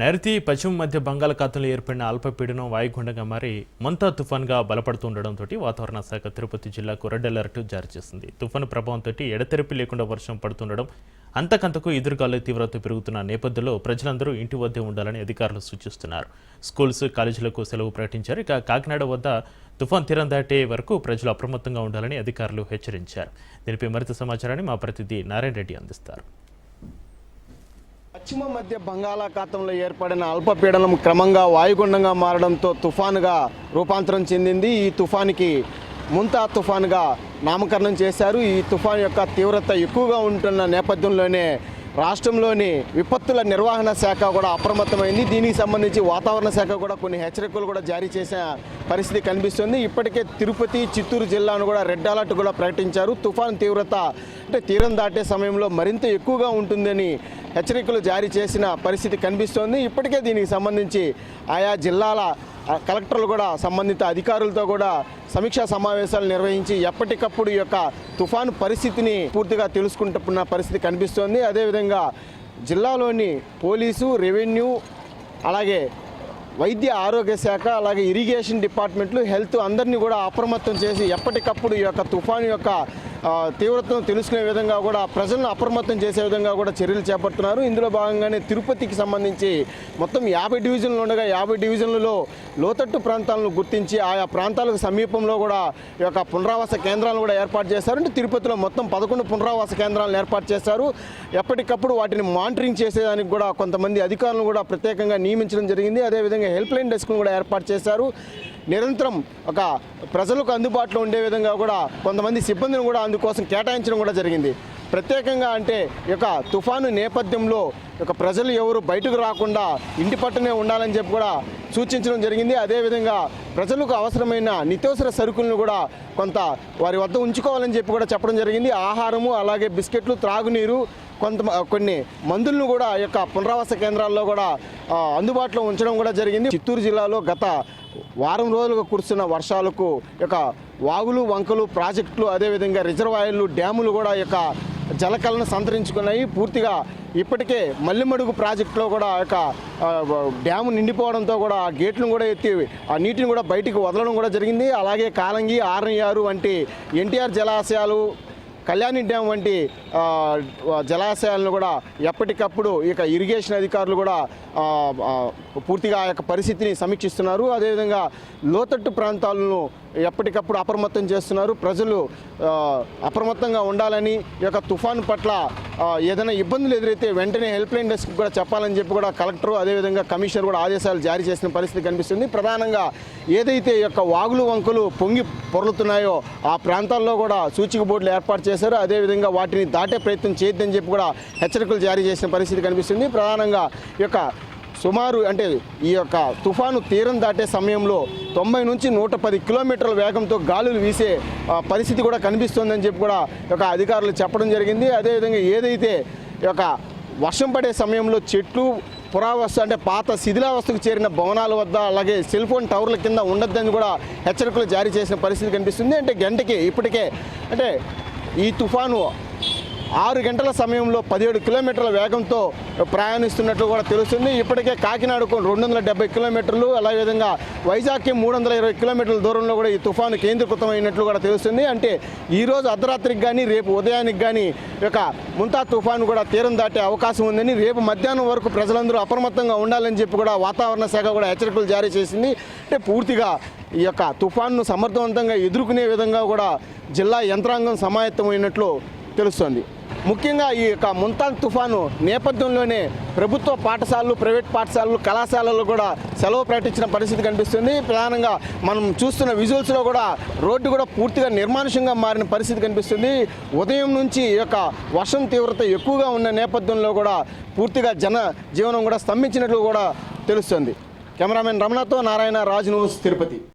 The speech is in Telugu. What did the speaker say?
నైరుతి పశ్చిమ మధ్య బంగాళాఖాతంలో ఏర్పడిన అల్పపీడనం వాయుగుండంగా మారి మంతా తుఫాన్గా బలపడుతుండటంతో వాతావరణ శాఖ తిరుపతి జిల్లాకు రెడ్ అలర్ట్ జారీ చేసింది. తుఫాను ప్రభావంతో ఎడతెరిపి లేకుండా వర్షం పడుతుండడం అంతకంతకు ఎదురుగాలు తీవ్రత పెరుగుతున్న నేపథ్యంలో ప్రజలందరూ ఇంటి వద్దే ఉండాలని అధికారులు సూచిస్తున్నారు. స్కూల్స్ కాలేజీలకు సెలవు ప్రకటించారు. ఇక కాకినాడ వద్ద తుఫాన్ తీరం దాటే వరకు ప్రజలు అప్రమత్తంగా ఉండాలని అధికారులు హెచ్చరించారు. దీనిపై మరింత సమాచారాన్ని మా ప్రతినిధి నారాయణ రెడ్డి అందిస్తారు. పశ్చిమ మధ్య బంగాళాఖాతంలో ఏర్పడిన అల్పపీడనం క్రమంగా వాయుగుండంగా మారడంతో తుఫానుగా రూపాంతరం చెందింది. ఈ తుఫానికి ముంతా తుఫానుగా నామకరణం చేశారు. ఈ తుఫాన్ యొక్క తీవ్రత ఎక్కువగా ఉంటున్న నేపథ్యంలోనే రాష్ట్రంలోని విపత్తుల నిర్వహణ శాఖ కూడా అప్రమత్తమైంది. దీనికి సంబంధించి వాతావరణ శాఖ కూడా కొన్ని హెచ్చరికలు కూడా జారీ చేసిన పరిస్థితి కనిపిస్తుంది. ఇప్పటికే తిరుపతి చిత్తూరు జిల్లాను కూడా రెడ్ అలర్ట్ కూడా ప్రకటించారు. తుఫాన్ తీవ్రత అంటే తీరం దాటే సమయంలో మరింత ఎక్కువగా ఉంటుందని హెచ్చరికలు జారీ చేసిన పరిస్థితి కనిపిస్తోంది. ఇప్పటికే దీనికి సంబంధించి ఆయా జిల్లాల కలెక్టర్లు కూడా సంబంధిత అధికారులతో కూడా సమీక్షా సమావేశాలు నిర్వహించి ఎప్పటికప్పుడు ఈ యొక్క తుఫాను పరిస్థితిని పూర్తిగా తెలుసుకుంటున్న పరిస్థితి కనిపిస్తోంది. అదేవిధంగా జిల్లాలోని పోలీసు రెవెన్యూ అలాగే వైద్య ఆరోగ్య శాఖ అలాగే ఇరిగేషన్ డిపార్ట్మెంట్లు హెల్త్ అందరినీ కూడా అప్రమత్తం చేసి ఎప్పటికప్పుడు ఈ యొక్క తుఫాను యొక్క తీవ్రతను తెలుసుకునే విధంగా కూడా ప్రజలను అప్రమత్తం చేసే విధంగా కూడా చర్యలు చేపడుతున్నారు. ఇందులో భాగంగానే తిరుపతికి సంబంధించి మొత్తం యాభై డివిజన్లు ఉండగా యాభై డివిజన్లలో లోతట్టు ప్రాంతాలను గుర్తించి ఆయా ప్రాంతాలకు సమీపంలో కూడా ఈ యొక్క పునరావాస కేంద్రాలను కూడా ఏర్పాటు చేశారు. అంటే తిరుపతిలో మొత్తం పదకొండు పునరావాస కేంద్రాలను ఏర్పాటు చేశారు. ఎప్పటికప్పుడు వాటిని మానిటరింగ్ చేసేదానికి కూడా కొంతమంది అధికారులను కూడా ప్రత్యేకంగా నియమించడం జరిగింది. అదేవిధంగా హెల్ప్ లైన్ డెస్క్ను కూడా ఏర్పాటు చేశారు. నిరంతరం ఒక ప్రజలకు అందుబాటులో ఉండే విధంగా కూడా కొంతమంది సిబ్బందిని కూడా అందుకోసం కేటాయించడం కూడా జరిగింది. ప్రత్యేకంగా అంటే ఈ యొక్క తుఫాను నేపథ్యంలో ఒక యొక్క ప్రజలు ఎవరు బయటకు రాకుండా ఇంటి పట్టునే ఉండాలని చెప్పి కూడా సూచించడం జరిగింది. అదేవిధంగా ప్రజలకు అవసరమైన నిత్యావసర సరుకులను కూడా కొంత వారి వద్ద ఉంచుకోవాలని చెప్పి కూడా చెప్పడం జరిగింది. ఆహారము అలాగే బిస్కెట్లు త్రాగునీరు కొంత కొన్ని మందులను కూడా ఈ యొక్క పునరావాస కేంద్రాల్లో కూడా అందుబాటులో ఉంచడం కూడా జరిగింది. చిత్తూరు జిల్లాలో గత వారం రోజులుగా కురుస్తున్న వర్షాలకు యొక్క వాగులు వంకలు ప్రాజెక్టులు అదేవిధంగా రిజర్వాయర్లు డ్యాములు కూడా యొక్క జలకలను సంతరించుకున్నాయి. పూర్తిగా ఇప్పటికే మల్లిమడుగు ప్రాజెక్టులో కూడా ఒక యొక్క డ్యాము నిండిపోవడంతో కూడా ఆ గేట్లను కూడా ఎత్తి ఆ నీటిని కూడా బయటికి వదలడం కూడా జరిగింది. అలాగే కాలంగి ఆర్ఎన్ఆర్ వంటి ఎన్టీఆర్ జలాశయాలు కళ్యాణి డ్యామ్ వంటి జలాశయాలను కూడా ఎప్పటికప్పుడు ఇక ఇరిగేషన్ అధికారులు కూడా పూర్తిగా ఆ యొక్క పరిస్థితిని సమీక్షిస్తున్నారు. అదేవిధంగా లోతట్టు ప్రాంతాలను ఎప్పటికప్పుడు అప్రమత్తం చేస్తున్నారు. ప్రజలు అప్రమత్తంగా ఉండాలని ఈ యొక్క తుఫాను పట్ల ఏదైనా ఇబ్బందులు ఎదురైతే వెంటనే హెల్ప్ లైన్ డెస్క్ కూడా చెప్పాలని చెప్పి కూడా కలెక్టర్ అదేవిధంగా కమిషనర్ కూడా ఆదేశాలు జారీ చేసిన పరిస్థితి కనిపిస్తుంది. ప్రధానంగా ఏదైతే యొక్క వాగులు వంకలు పొంగి పొరలుతున్నాయో ఆ ప్రాంతాల్లో కూడా సూచిక బోర్డులు ఏర్పాటు చేశారు. అదేవిధంగా వాటిని దాటే ప్రయత్నం చేయొద్దని చెప్పి కూడా హెచ్చరికలు జారీ చేసిన పరిస్థితి కనిపిస్తుంది. ప్రధానంగా ఈ యొక్క సుమారు అంటే ఈ యొక్క తుఫాను తీరం దాటే సమయంలో తొంభై నుంచి నూట పది కిలోమీటర్ల వేగంతో గాలులు వీసే పరిస్థితి కూడా కనిపిస్తోందని చెప్పి కూడా యొక్క అధికారులు చెప్పడం జరిగింది. అదేవిధంగా ఏదైతే యొక్క వర్షం పడే సమయంలో చెట్లు పురావస్తు అంటే పాత శిథిలావస్థకు చేరిన భవనాల వద్ద అలాగే సెల్ ఫోన్ టవర్ల కింద ఉండొద్దని కూడా హెచ్చరికలు జారీ చేసిన పరిస్థితి కనిపిస్తుంది. అంటే గంటకి ఇప్పటికే అంటే ఈ తుఫాను ఆరు గంటల సమయంలో పదిహేడు కిలోమీటర్ల వేగంతో ప్రయాణిస్తున్నట్లు కూడా తెలుస్తుంది. ఇప్పటికే కాకినాడకు రెండు వందల డెబ్బై కిలోమీటర్లు అలాగే విధంగా వైజాగ్కి మూడు వందల ఇరవై కిలోమీటర్ల దూరంలో కూడా ఈ తుఫాను కేంద్రీకృతమైనట్లు కూడా తెలుస్తుంది. అంటే ఈ రోజు అర్ధరాత్రికి కానీ రేపు ఉదయానికి కానీ యొక్క ముంతా తుఫాను కూడా తీరం దాటే అవకాశం ఉందని రేపు మధ్యాహ్నం వరకు ప్రజలందరూ అప్రమత్తంగా ఉండాలని చెప్పి కూడా వాతావరణ శాఖ కూడా హెచ్చరికలు జారీ చేసింది. అంటే పూర్తిగా ఈ యొక్క తుఫాన్ను సమర్థవంతంగా ఎదుర్కొనే విధంగా కూడా జిల్లా యంత్రాంగం సమాయత్తమైనట్లు తెలుస్తోంది. ముఖ్యంగా ఈ యొక్క ముంతాన్ తుఫాను నేపథ్యంలోనే ప్రభుత్వ పాఠశాలలు ప్రైవేట్ పాఠశాలలు కళాశాలలు కూడా సెలవు ప్రకటించిన పరిస్థితి కనిపిస్తుంది. ప్రధానంగా మనం చూస్తున్న విజువల్స్లో కూడా రోడ్డు కూడా పూర్తిగా నిర్మానుషంగా మారిన పరిస్థితి కనిపిస్తుంది. ఉదయం నుంచి ఈ యొక్క వర్షం తీవ్రత ఎక్కువగా ఉన్న నేపథ్యంలో కూడా పూర్తిగా జన జీవనం కూడా స్తంభించినట్లు కూడా తెలుస్తుంది. కెమెరామెన్ రమణతో నారాయణ రాజ్ న్యూస్ తిరుపతి.